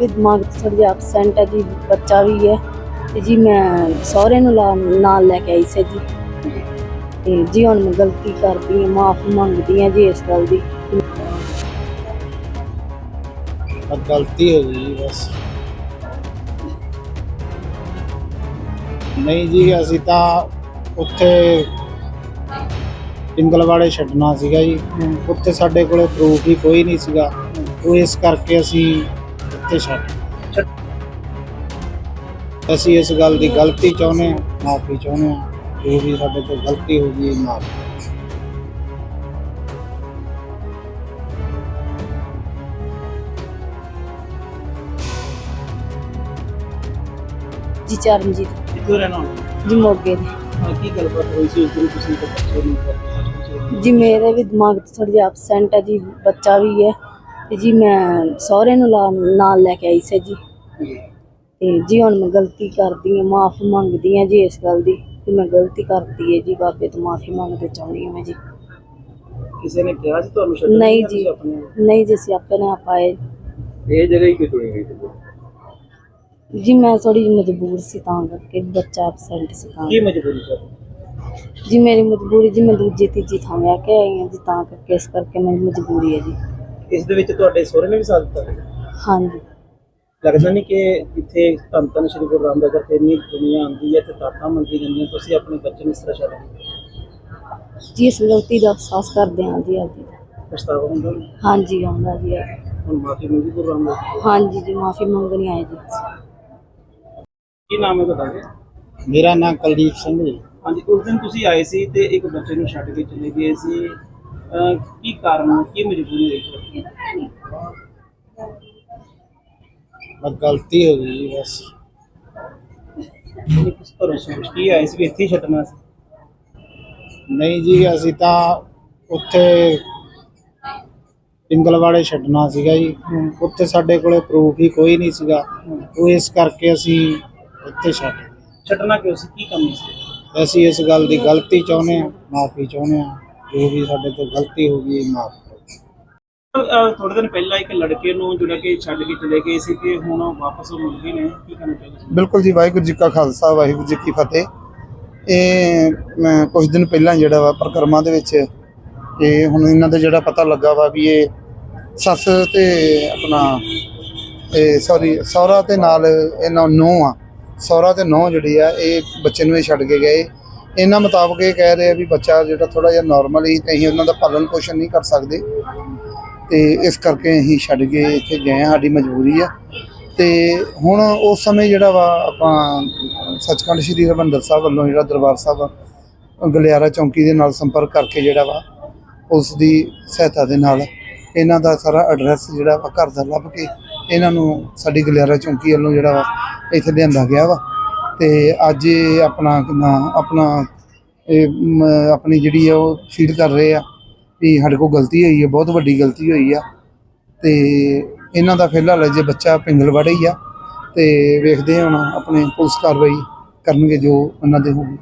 ਵੀ ਦਿਮਾਗ 'ਚ ਥੋੜ੍ਹਾ ਜਿਹਾ absent ਹੈ ਜੀ, ਬੱਚਾ ਵੀ ਹੈ। ਤੇ ਜੀ ਮੈਂ ਸਹੁਰੇ ਨੂੰ ਲਾ- ਨਾਲ ਲੈ ਕੇ ਆਈ ਸੀ ਜੀ। ਤੇ ਜੀ ਹੁਣ ਮੈਂ ਗਲਤੀ ਕਰਦੀ ਹਾਂ, ਮਾਫੀ ਮੰਗਦੀ ਹਾਂ ਜੀ ਇਸ ਗੱਲ ਦੀ। ਪਰ ਗਲਤੀ ਹੋ ਗਈ ਜੀ ਬਸ। ਨਹੀਂ ਜੀ, ਅਸੀਂ ਤਾਂ ਉੱਥੇ ਪਿੰਗਲਵਾੜੇ ਛੱਡਣਾ ਸੀਗਾ ਜੀ। ਉੱਥੇ ਸਾਡੇ ਕੋਲੇ ਪ੍ਰੂਫ ਹੀ ਕੋਈ ਨਹੀਂ ਸੀਗਾ। ਉਹ ਇਸ ਕਰਕੇ ਅਸੀਂ ਉੱਥੇ ਛੱਡ ਅਸੀਂ ਇਸ ਗੱਲ ਦੀ ਗਲਤੀ ਚਾਹੁੰਦੇ ਹਾਂ ਮਾਫੀ ਚਾਹੁੰਦੇ ਹਾਂ ਜੋ ਵੀ ਸਾਡੇ ਤੋਂ ਗਲਤੀ ਹੋ ਗਈ ਮਾਫ ਜੀ ਚਰਨਜੀਤ। ਕਿੱਥੋਂ ਰਹਿਣਾ ਹੁਣ ਜੀ ਮੋਗੇ ਦੇ। ਕੀ ਗੱਲਬਾਤ ਹੋਈ ਸੀ ਉਸ ਦਿਨ ਤੁਸੀਂ ਤਾਂ ਬੱਚੇ ਨੂੰ ਜੀ ਮੇਰੇ ਵੀ ਦਿਮਾਗ 'ਚ ਥੋੜ੍ਹਾ ਜਿਹਾ absent ਹੈ ਜੀ ਬੱਚਾ ਵੀ ਹੈ। ਤੇ ਜੀ ਮੈਂ ਸਹੁਰੇ ਨੂੰ ਲਾ- ਨਾਲ ਲੈ ਕੇ ਆਈ ਸੀ ਜੀ। ਤੇ ਜੀ ਹੁਣ ਮੈਂ ਗਲਤੀ ਕਰਦੀ ਹਾਂ ਮਾਫੀ ਮੰਗਦੀ ਹਾਂ ਜੀ ਇਸ ਗੱਲ ਦੀ ਕਿ ਮੈਂ ਗਲਤੀ ਕਰਤੀ ਹੈ ਜੀ ਬਾਬੇ ਤੋਂ ਮਾਫੀ ਮੰਗਦੇ ਚਾਹੁੰਦੀ ਹਾਂ ਮੈਂ ਜੀ। ਕਿਸੇ ਨੇ ਕਿਹਾ ਸੀ ਤੁਹਾਨੂੰ ਛੱਡਣ ਨਹੀਂ ਜਾਂ? ਨਹੀਂ ਜੀ ਅਸੀਂ ਆਪਣੇ ਆਪ ਆਏ। ਇਹ ਜਗ੍ਹਾ ਹੀ ਕਿਉਂ ਚੁਣੀ ਗਈ ਸੀ? ਜੀ ਮੈਂ ਥੋੜੀ ਮਜਬੂਰ ਸੀ ਤਾਂ ਕਰਕੇ ਬੱਚਾ absent ਸੀ ਤਾਂ ਕੀ ਮਜਬੂਰੀ ਸਰ ਜੀ ਮੇਰੀ ਮਜਬੂਰੀ ਜੀ ਮੈਂ ਦੂਜੀ ਤੀਜੀ ਥਾਂ ਵਿਆਹ ਕੇ ਆਈ ਹਾਂ ਜੀ ਤਾਂ ਕਰਕੇ ਇਸ ਕਰਕੇ ਮੇਰੀ ਮਜਬੂਰੀ ਹੈ ਜੀ। ਇਸ ਦੇ ਵਿੱਚ ਤੁਹਾਡੇ ਸਹੁਰੇ ਨੇ ਵੀ ਸਾਥ ਦਿੱਤਾ? ਹਾਂਜੀ। ਲੱਗਦਾ ਨਹੀਂ ਕਿ ਇੱਥੇ ਧੰਨ ਧੰਨ ਸ਼੍ਰੀ ਗੁਰੂ ਰਾਮਦਾਸ ਜੀ ਇੰਨੀ ਦੁਨੀਆ ਆਉਂਦੀ ਹੈ ਤੇ ਤਾਤਾ ਮੰਗੀ ਜਾਂਦੀ ਹੈ ਤੁਸੀਂ ਆਪਣੇ ਬੱਚੇ ਨੂੰ ਇਸ ਤਰ੍ਹਾਂ ਛੱਡ ਦਿੰਦੇ ਜੀ ਇਸ ਗਲਤੀ ਦਾ ਅਹਿਸਾਸ ਕਰਦੇ ਹਾਂ ਜੀ ਅੱਜ ਪਛਤਾਵਾ ਹੁੰਦਾ? ਨੀ? ਹਾਂਜੀ ਆਉਂਦਾ ਜੀ। ਹੁਣ ਮਾਫੀ ਮੰਗੀ ਗੁਰੂ ਰਾਮਦਾਸ ਜੀ ਹਾਂਜੀ ਜੀ ਮਾਫੀ ਮੰਗਣੀ ਆਏ ਜੀ। ਕੀ ਨਾਮ ਹੈ ਤੁਹਾਡਾ ਮੇਰਾ ਨਾਮ ਕੁਲਦੀਪ ਸਿੰਘ ਜੀ। ਹਾਂਜੀ ਉਸ ਦਿਨ ਤੁਸੀਂ ਆਏ ਸੀ ਤੇ ਇੱਕ ਬੱਚੇ ਨੂੰ ਛੱਡ ਕੇ ਚਲੇ ਗਏ ਸੀ। ਕੀ ਕਾਰਨ ਕੀ ਮਜਬੂਰੀ ਹੋਈ? ਬਸ ਗਲਤੀ ਹੋ ਗਈ ਜੀ ਬਸ। ਤੁਸੀਂ ਕਿਸ ਤਰ੍ਹਾਂ ਸੋਚ ਕੀ ਆਏ ਸੀ? ਵੀ ਇੱਥੇ ਹੀ ਛੱਡਣਾ ਸੀ? ਨਹੀਂ ਜੀ ਅਸੀਂ ਤਾਂ ਉੱਥੇ ਪਿੰਗਲਵਾੜੇ ਛੱਡਣਾ ਸੀਗਾ ਜੀ। ਉੱਥੇ ਸਾਡੇ ਕੋਲੇ ਪ੍ਰੂਫ ਹੀ ਕੋਈ ਨਹੀਂ ਸੀਗਾ। ਉਹ ਇਸ ਕਰਕੇ ਅਸੀਂ ਉੱਥੇ ਛੱਡ ਗਏ। ਛੱਡਣਾ ਕਿਉਂ ਸੀ? ਕੀ ਕੰਮ ਸੀ? ਅਸੀਂ ਇਸ ਗੱਲ ਦੀ ਗਲਤੀ ਚਾਹੁੰਦੇ ਹਾਂ ਮਾਫੀ ਚਾਹੁੰਦੇ ਹਾਂ। ਜੋ ਵੀ ਸਾਡੇ ਤੋਂ ਗਲਤੀ ਹੋ ਗਈ ਮਾਫ ਕਰੋ। ਅਹ ਥੋੜੇ ਦਿਨ ਪਹਿਲਾਂ ਇੱਕ ਲੜਕੇ ਨੂੰ ਜਿਹੜਾ ਕਿ ਛੱਡ ਕੇ ਚਲੇ ਗਏ ਸੀ ਤੇ ਹੁਣ ਉਹ ਵਾਪਸ ਉਹ ਮੁੜ ਗਏ ਨੇ ਕੀ ਕਹਿਣਾ ਚਾਹੁੰਦੇ ਸੀ ਬਿਲਕੁਲ ਜੀ ਵਾਹਿਗੁਰੂ ਜੀ ਕਾ ਖਾਲਸਾ ਵਾਹਿਗੁਰੂ ਜੀ ਕੀ ਫਤਿਹ। ਇਹ ਮੈਂ ਕੁਝ ਦਿਨ ਪਹਿਲਾਂ ਜਿਹੜਾ ਵਾ ਪ੍ਰਕਰਮਾਂ ਦੇ ਵਿੱਚ ਇਹ ਹੁਣ ਇਹਨਾਂ ਦਾ ਜਿਹੜਾ ਪਤਾ ਲੱਗਾ ਵਾ ਵੀ ਇਹ ਸੱਸ ਤੇ ਆਪਣਾ ਇਹ ਸੌਰੀ ਸਹੁਰਾ ਤੇ ਨਾਲ ਇਹਨਾਂ ਨੂੰਹ ਆ। ਸਹੁਰਾ ਤੇ ਨੂੰਹ ਜਿਹੜੀ ਆ ਇਹ ਬੱਚੇ ਨੂੰ ਇਹ ਛੱਡ ਕੇ ਗਏ। ਇਹਨਾਂ ਮੁਤਾਬਕ ਇਹ ਕਹਿ ਰਹੇ ਆ ਵੀ ਬੱਚਾ ਜਿਹੜਾ ਥੋੜਾ ਜਿਹਾ ਨਾਰਮਲ ਹੀ ਤੇ ਅਸੀਂ ਉਹਨਾਂ ਦਾ ਪਾਲਣ ਪੋਸ਼ਣ ਨਹੀਂ ਕਰ ਸਕਦੇ। ਤੇ ਇਸ ਕਰਕੇ ਅਸੀਂ ਛੱਡ ਕੇ ਇੱਥੇ ਗਏ ਹਾਂ, ਸਾਡੀ ਮਜਬੂਰੀ ਆ। ਤੇ ਹੁਣ ਉਸ ਸਮੇਂ ਜਿਹੜਾ ਵਾ ਆਪਾਂ ਸੱਚਖੰਡ ਸ੍ਰੀ ਹਰਿਮੰਦਰ ਸਾਹਿਬ ਵੱਲੋਂ ਜਿਹੜਾ ਦਰਬਾਰ ਸਾਹਿਬ ਗਲਿਆਰਾ ਚੌਂਕੀ ਦੇ ਨਾਲ ਸੰਪਰਕ ਕਰਕੇ ਜਿਹੜਾ ਵਾ, ਉਸ ਦੀ ਸਹਾਇਤਾ ਦੇ ਨਾਲ ਇਹਨਾਂ ਦਾ ਸਾਰਾ ਐਡਰੈਸ ਜਿਹੜਾ ਵਾ ਘਰ ਦਾ ਲੱਭ ਕੇ ਇਹਨਾਂ ਨੂੰ ਸਾਡੀ ਗਲਿਆਰਾ ਚੌਂਕੀ ਵੱਲੋਂ ਜਿਹੜਾ ਵਾ ਇੱਥੇ ਲਿਆਂਦਾ ਗਿਆ ਵਾ। ਤੇ ਅੱਜ ਇਹ ਆਪਣਾ ਕਿੰਨਾ ਆਪਣਾ ਇਹ ਮ, ਆਪਣੀ ਜਿਹੜੀ ਆ ਉਹ ਫੀਲ ਕਰ ਰਹੇ ਆ ਵੀ ਸਾਡੇ ਕੋਲ ਗਲਤੀ ਹੋਈ ਹੈ ਬਹੁਤ ਵੱਡੀ ਗਲਤੀ ਹੋਈ ਆ। ਤੇ ਇਹਨਾਂ ਦਾ ਫਿਲਹਾਲ ਜੇ ਬੱਚਾ ਪਿੰਗਲਵਾੜੇ ਹੀ ਆ ਤੇ ਵੇਖਦੇ ਹਾਂ ਹੁਣ ਆਪਣੇ ਪੁਲਿਸ ਕਾਰਵਾਈ ਕਰਨਗੇ ਜੋ ਉਹਨਾਂ ਦੇ ਹੋਊਗੀ।